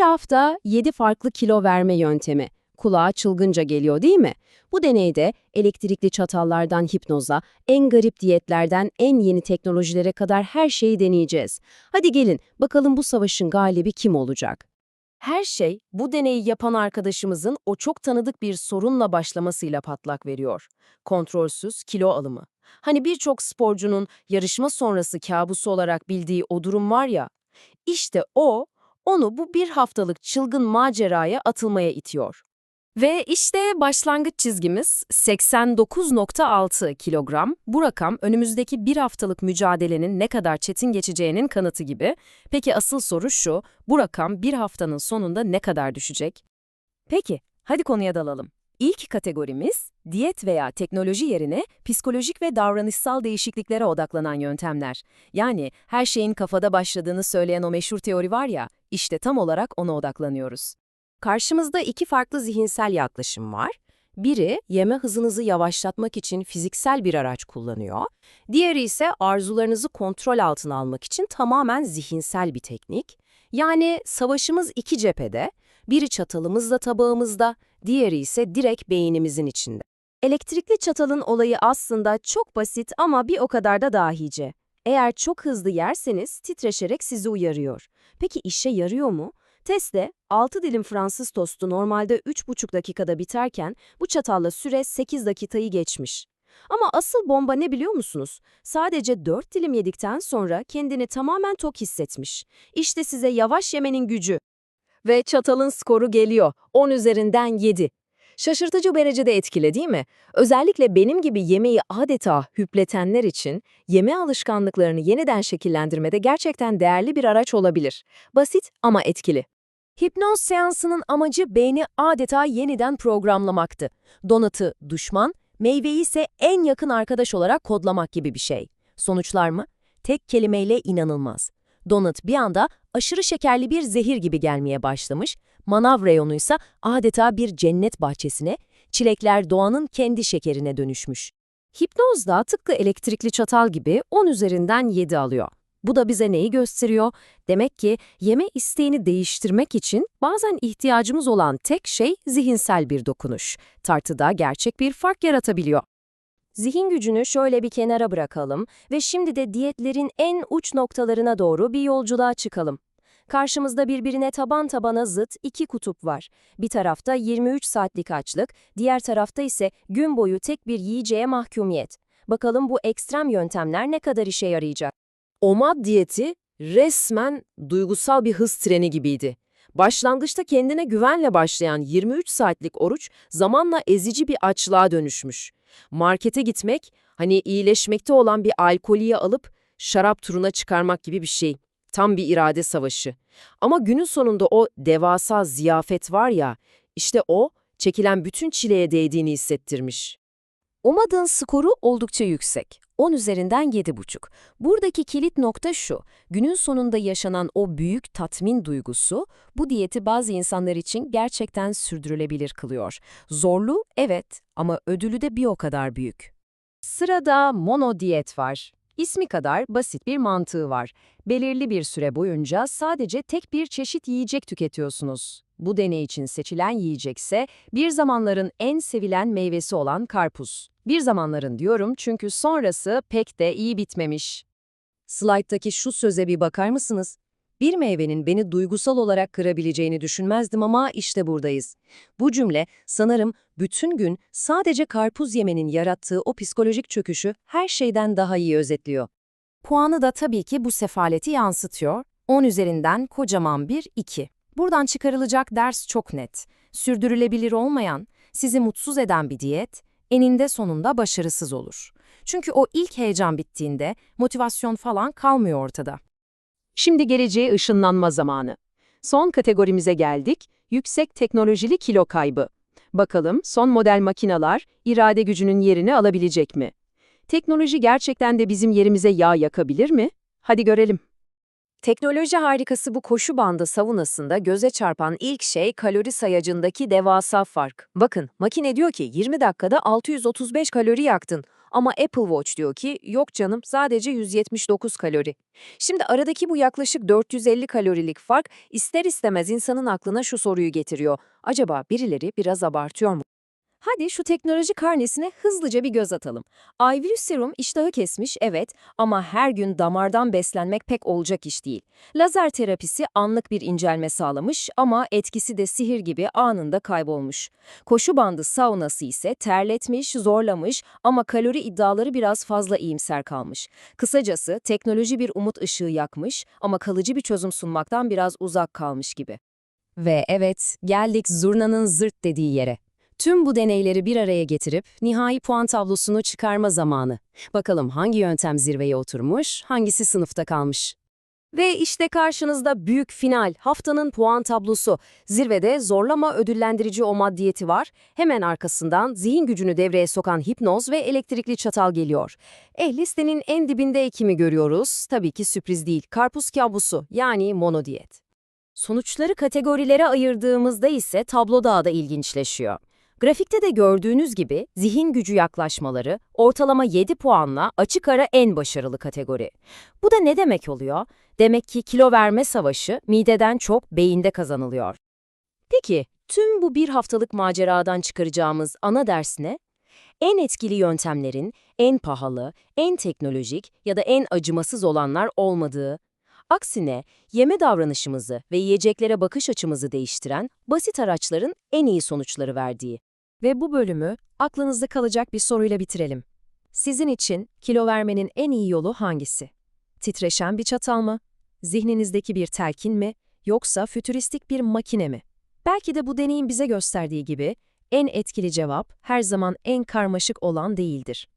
Bir hafta 7 farklı kilo verme yöntemi. Kulağa çılgınca geliyor değil mi? Bu deneyde elektrikli çatallardan hipnoza, en garip diyetlerden en yeni teknolojilere kadar her şeyi deneyeceğiz. Hadi gelin bakalım bu savaşın galibi kim olacak? Her şey bu deneyi yapan arkadaşımızın o çok tanıdık bir sorunla başlamasıyla patlak veriyor. Kontrolsüz kilo alımı. Hani birçok sporcunun yarışma sonrası kabusu olarak bildiği o durum var ya, işte o, onu bu bir haftalık çılgın maceraya atılmaya itiyor. Ve işte başlangıç çizgimiz 89.6 kilogram. Bu rakam önümüzdeki bir haftalık mücadelenin ne kadar çetin geçeceğinin kanıtı gibi. Peki asıl soru şu, bu rakam bir haftanın sonunda ne kadar düşecek? Peki, hadi konuya dalalım. İlk kategorimiz, diyet veya teknoloji yerine psikolojik ve davranışsal değişikliklere odaklanan yöntemler. Yani her şeyin kafada başladığını söyleyen o meşhur teori var ya, işte tam olarak ona odaklanıyoruz. Karşımızda iki farklı zihinsel yaklaşım var. Biri, yeme hızınızı yavaşlatmak için fiziksel bir araç kullanıyor. Diğeri ise arzularınızı kontrol altına almak için tamamen zihinsel bir teknik. Yani savaşımız iki cephede. Biri çatalımızla tabağımızda, diğeri ise direkt beynimizin içinde. Elektrikli çatalın olayı aslında çok basit ama bir o kadar da dahice. Eğer çok hızlı yerseniz titreşerek sizi uyarıyor. Peki işe yarıyor mu? Testte 6 dilim Fransız tostu normalde 3,5 dakikada biterken bu çatalla süre 8 dakikayı geçmiş. Ama asıl bomba ne biliyor musunuz? Sadece 4 dilim yedikten sonra kendini tamamen tok hissetmiş. İşte size yavaş yemenin gücü. Ve çatalın skoru geliyor. 10 üzerinden 7. Şaşırtıcı derecede etkili değil mi? Özellikle benim gibi yemeği adeta hüpletenler için yeme alışkanlıklarını yeniden şekillendirmede gerçekten değerli bir araç olabilir. Basit ama etkili. Hipnoz seansının amacı beyni adeta yeniden programlamaktı. Donatı düşman, meyveyi ise en yakın arkadaş olarak kodlamak gibi bir şey. Sonuçlar mı? Tek kelimeyle inanılmaz. Donut bir anda aşırı şekerli bir zehir gibi gelmeye başlamış, manav reyonu ise adeta bir cennet bahçesine, çilekler doğanın kendi şekerine dönüşmüş. Hipnoz da tıpkı elektrikli çatal gibi 10 üzerinden 7 alıyor. Bu da bize neyi gösteriyor? Demek ki yeme isteğini değiştirmek için bazen ihtiyacımız olan tek şey zihinsel bir dokunuş. Tartıda gerçek bir fark yaratabiliyor. Zihin gücünü şöyle bir kenara bırakalım ve şimdi de diyetlerin en uç noktalarına doğru bir yolculuğa çıkalım. Karşımızda birbirine taban tabana zıt iki kutup var. Bir tarafta 23 saatlik açlık, diğer tarafta ise gün boyu tek bir yiyeceğe mahkumiyet. Bakalım bu ekstrem yöntemler ne kadar işe yarayacak? OMAD diyeti resmen duygusal bir hız treni gibiydi. Başlangıçta kendine güvenle başlayan 23 saatlik oruç zamanla ezici bir açlığa dönüşmüş. Markete gitmek, hani iyileşmekte olan bir alkoliyi alıp şarap turuna çıkarmak gibi bir şey. Tam bir irade savaşı. Ama günün sonunda o devasa ziyafet var ya, işte o çekilen bütün çileye değdiğini hissettirmiş. Omad'ın skoru oldukça yüksek. 10 üzerinden 7,5. Buradaki kilit nokta şu, günün sonunda yaşanan o büyük tatmin duygusu, bu diyeti bazı insanlar için gerçekten sürdürülebilir kılıyor. Zorlu, evet ama ödülü de bir o kadar büyük. Sırada mono diyet var. İsmi kadar basit bir mantığı var. Belirli bir süre boyunca sadece tek bir çeşit yiyecek tüketiyorsunuz. Bu deney için seçilen yiyecekse bir zamanların en sevilen meyvesi olan karpuz. Bir zamanların diyorum çünkü sonrası pek de iyi bitmemiş. Slide'daki şu söze bir bakar mısınız? Bir meyvenin beni duygusal olarak kırabileceğini düşünmezdim ama işte buradayız. Bu cümle sanırım bütün gün sadece karpuz yemenin yarattığı o psikolojik çöküşü her şeyden daha iyi özetliyor. Puanı da tabii ki bu sefaleti yansıtıyor. 10 üzerinden kocaman bir 2. Buradan çıkarılacak ders çok net. Sürdürülebilir olmayan, sizi mutsuz eden bir diyet, eninde sonunda başarısız olur. Çünkü o ilk heyecan bittiğinde motivasyon falan kalmıyor ortada. Şimdi geleceğe ışınlanma zamanı. Son kategorimize geldik, yüksek teknolojili kilo kaybı. Bakalım son model makineler irade gücünün yerini alabilecek mi? Teknoloji gerçekten de bizim yerimize yağ yakabilir mi? Hadi görelim. Teknoloji harikası bu koşu bandı savunasında göze çarpan ilk şey kalori sayacındaki devasa fark. Bakın, makine diyor ki 20 dakikada 635 kalori yaktın. Ama Apple Watch diyor ki yok canım sadece 179 kalori. Şimdi aradaki bu yaklaşık 450 kalorilik fark ister istemez insanın aklına şu soruyu getiriyor. Acaba birileri biraz abartıyor mu? Hadi şu teknoloji karnesine hızlıca bir göz atalım. Ayvirüs serum iştahı kesmiş evet ama her gün damardan beslenmek pek olacak iş değil. Lazer terapisi anlık bir incelme sağlamış ama etkisi de sihir gibi anında kaybolmuş. Koşu bandı saunası ise terletmiş, zorlamış ama kalori iddiaları biraz fazla iyimser kalmış. Kısacası teknoloji bir umut ışığı yakmış ama kalıcı bir çözüm sunmaktan biraz uzak kalmış gibi. Ve evet, geldik zurnanın zırt dediği yere. Tüm bu deneyleri bir araya getirip nihai puan tablosunu çıkarma zamanı. Bakalım hangi yöntem zirveye oturmuş, hangisi sınıfta kalmış. Ve işte karşınızda büyük final, haftanın puan tablosu. Zirvede zorlama ödüllendirici o maddiyeti var. Hemen arkasından zihin gücünü devreye sokan hipnoz ve elektrikli çatal geliyor. Eh listenin en dibinde kimi görüyoruz? Tabii ki sürpriz değil, karpuz kabusu yani monodiyet. Sonuçları kategorilere ayırdığımızda ise tablo daha da ilginçleşiyor. Grafikte de gördüğünüz gibi zihin gücü yaklaşmaları ortalama 7 puanla açık ara en başarılı kategori. Bu da ne demek oluyor? Demek ki kilo verme savaşı mideden çok beyinde kazanılıyor. Peki tüm bu bir haftalık maceradan çıkaracağımız ana ders ne? En etkili yöntemlerin en pahalı, en teknolojik ya da en acımasız olanlar olmadığı, aksine yeme davranışımızı ve yiyeceklere bakış açımızı değiştiren basit araçların en iyi sonuçları verdiği. Ve bu bölümü aklınızda kalacak bir soruyla bitirelim. Sizin için kilo vermenin en iyi yolu hangisi? Titreşen bir çatal mı? Zihninizdeki bir telkin mi? Yoksa fütüristik bir makine mi? Belki de bu deneyin bize gösterdiği gibi en etkili cevap her zaman en karmaşık olan değildir.